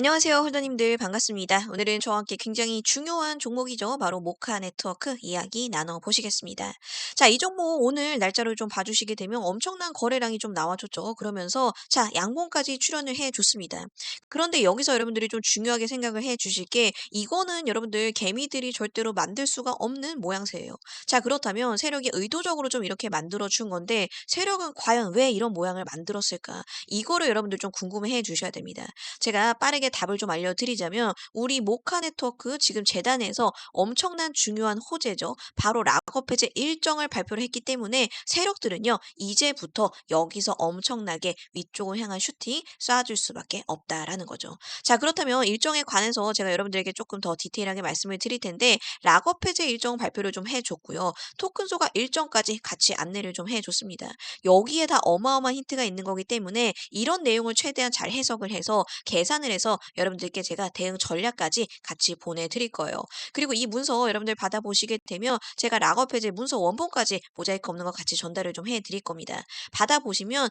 안녕하세요, 홀더님들 반갑습니다. 오늘은 함께 굉장히 중요한 종목이죠. 바로 모카 네트워크 이야기 나눠보시겠습니다. 자, 이 종목 오늘 날짜를 좀 봐주시게 되면 엄청난 거래량이 좀 나와줬죠. 그러면서 자, 양봉까지 출현을 해줬습니다. 그런데 여기서 여러분들이 좀 중요하게 생각을 해주실 게 이거는 여러분들 개미들이 절대로 만들 수가 없는 모양새예요. 자, 그렇다면 세력이 의도적으로 좀 이렇게 만들어준 건데 세력은 과연 왜 이런 모양을 만들었을까? 이거를 여러분들 좀 궁금해 주셔야 됩니다. 제가 빠르게 답을 좀 알려드리자면 우리 모카 네트워크 지금 재단에서 엄청난 중요한 호재죠. 바로 락업 해제 일정을 발표를 했기 때문에 세력들은요 이제부터 여기서 엄청나게 위쪽을 향한 슈팅 쏴줄 수밖에 없다라는 거죠. 자 그렇다면 일정에 관해서 제가 여러분들에게 조금 더 디테일하게 말씀을 드릴 텐데 락업 해제 일정 발표를 좀 해줬고요. 토큰 소가 일정까지 같이 안내를 좀 해줬습니다. 여기에 다 어마어마한 힌트가 있는 거기 때문에 이런 내용을 최대한 잘 해석을 해서 계산을 해서 여러분들께 제가 대응 전략까지 같이 보내드릴 거예요. 그리고 이 문서 여러분들 받아보시게 되면 제가 해제 문서 원본까지 모자이크 없는 거 같이 전달을 좀 해드릴 겁니다. 받아보시면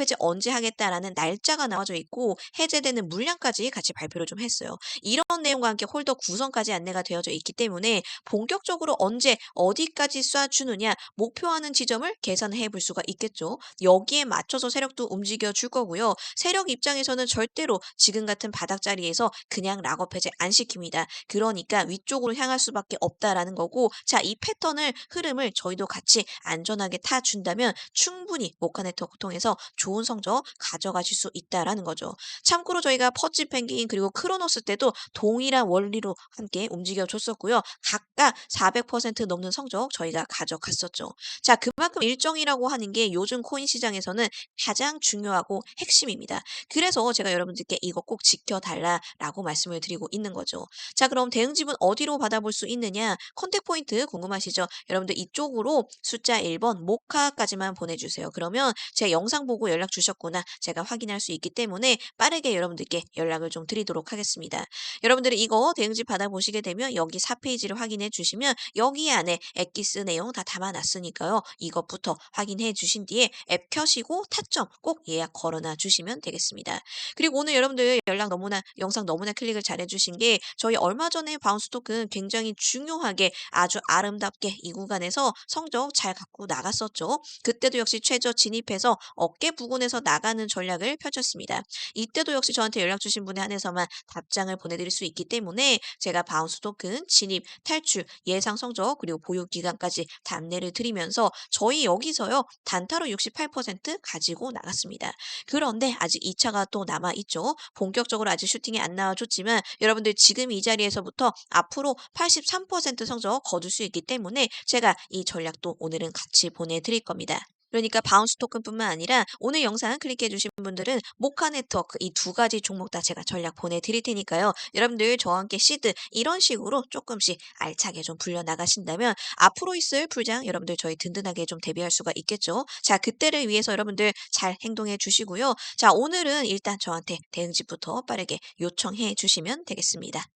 해제 언제 하겠다라는 날짜가 나와져 있고 해제되는 물량까지 같이 발표를 좀 했어요. 이런 내용과 함께 홀더 구성까지 안내가 되어져 있기 때문에 본격적으로 언제 어디까지 쏴주느냐 목표하는 지점을 계산해 볼 수가 있겠죠. 여기에 맞춰서 세력도 움직여 줄 거고요. 세력 입장에서는 절대로 지금 같은 바닥 자리에서 그냥 락업 해제 안 시킵니다. 그러니까 위쪽으로 향할 수밖에 없다라는 거고 자, 이 패턴을 흐름을 저희도 같이 안전하게 타 준다면 충분히 모카 네트워크 통해서 좋은 성적 가져가실 수 있다라는 거죠. 참고로 저희가 퍼지 펭귄 그리고 크로노스 때도 동일한 원리로 함께 움직여 줬었고요. 각각 400% 넘는 성적 저희가 가져갔었죠. 자, 그만큼 일정이라고 하는 게 요즘 코인 시장에서는 가장 중요하고 핵심입니다. 그래서 제가 여러분들께 이거 꼭 지켜 달라라고 말씀을 드리고 있는 거죠. 자, 그럼 대응집은 어디로 받아볼 수 있느냐? 컨택 포인트 궁금하시죠? 여러분들 이쪽으로 숫자 1번 모카까지만 보내주세요. 그러면 제 영상 보고 연락 주셨구나 제가 확인할 수 있기 때문에 빠르게 여러분들께 연락을 좀 드리도록 하겠습니다. 여러분들이 이거 대응집 받아보시게 되면 여기 4페이지를 확인해 주시면 여기 안에 엑기스 내용 다 담아놨으니까요. 이것부터 확인해 주신 뒤에 앱 켜시고 타점 꼭 예약 걸어놔 주시면 되겠습니다. 그리고 오늘 여러분들 연락 너무나 영상 너무나 클릭을 잘해 주신 게 저희 얼마 전에 바운스 토큰 굉장히 중요하게 아주 아름답게 이 구간에서 성적 잘 갖고 나갔었죠. 그때도 역시 최저 진입해서 어깨 부근에서 나가는 전략을 펼쳤습니다. 이때도 역시 저한테 연락 주신 분에 한해서만 답장을 보내드릴 수 있기 때문에 제가 바운스 토큰 진입, 탈출, 예상 성적 그리고 보유 기간까지 다 안내를 드리면서 저희 여기서요 단타로 68% 가지고 나갔습니다. 그런데 아직 2차가 또 남아 있죠. 본격적으로 아직 슈팅이 안 나와줬지만 여러분들 지금 이 자리에서부터 앞으로 83% 성적 거둘 수 있기 때문에 제가 이 전략도 오늘은 같이 보내드릴 겁니다. 그러니까 바운스 토큰뿐만 아니라 오늘 영상 클릭해 주신 분들은 모카 네트워크 이 두 가지 종목 다 제가 전략 보내드릴 테니까요. 여러분들 저와 함께 시드 이런 식으로 조금씩 알차게 좀 불려 나가신다면 앞으로 있을 불장 여러분들 저희 든든하게 좀 대비할 수가 있겠죠. 자 그때를 위해서 여러분들 잘 행동해 주시고요. 자 오늘은 일단 저한테 대응집부터 빠르게 요청해 주시면 되겠습니다.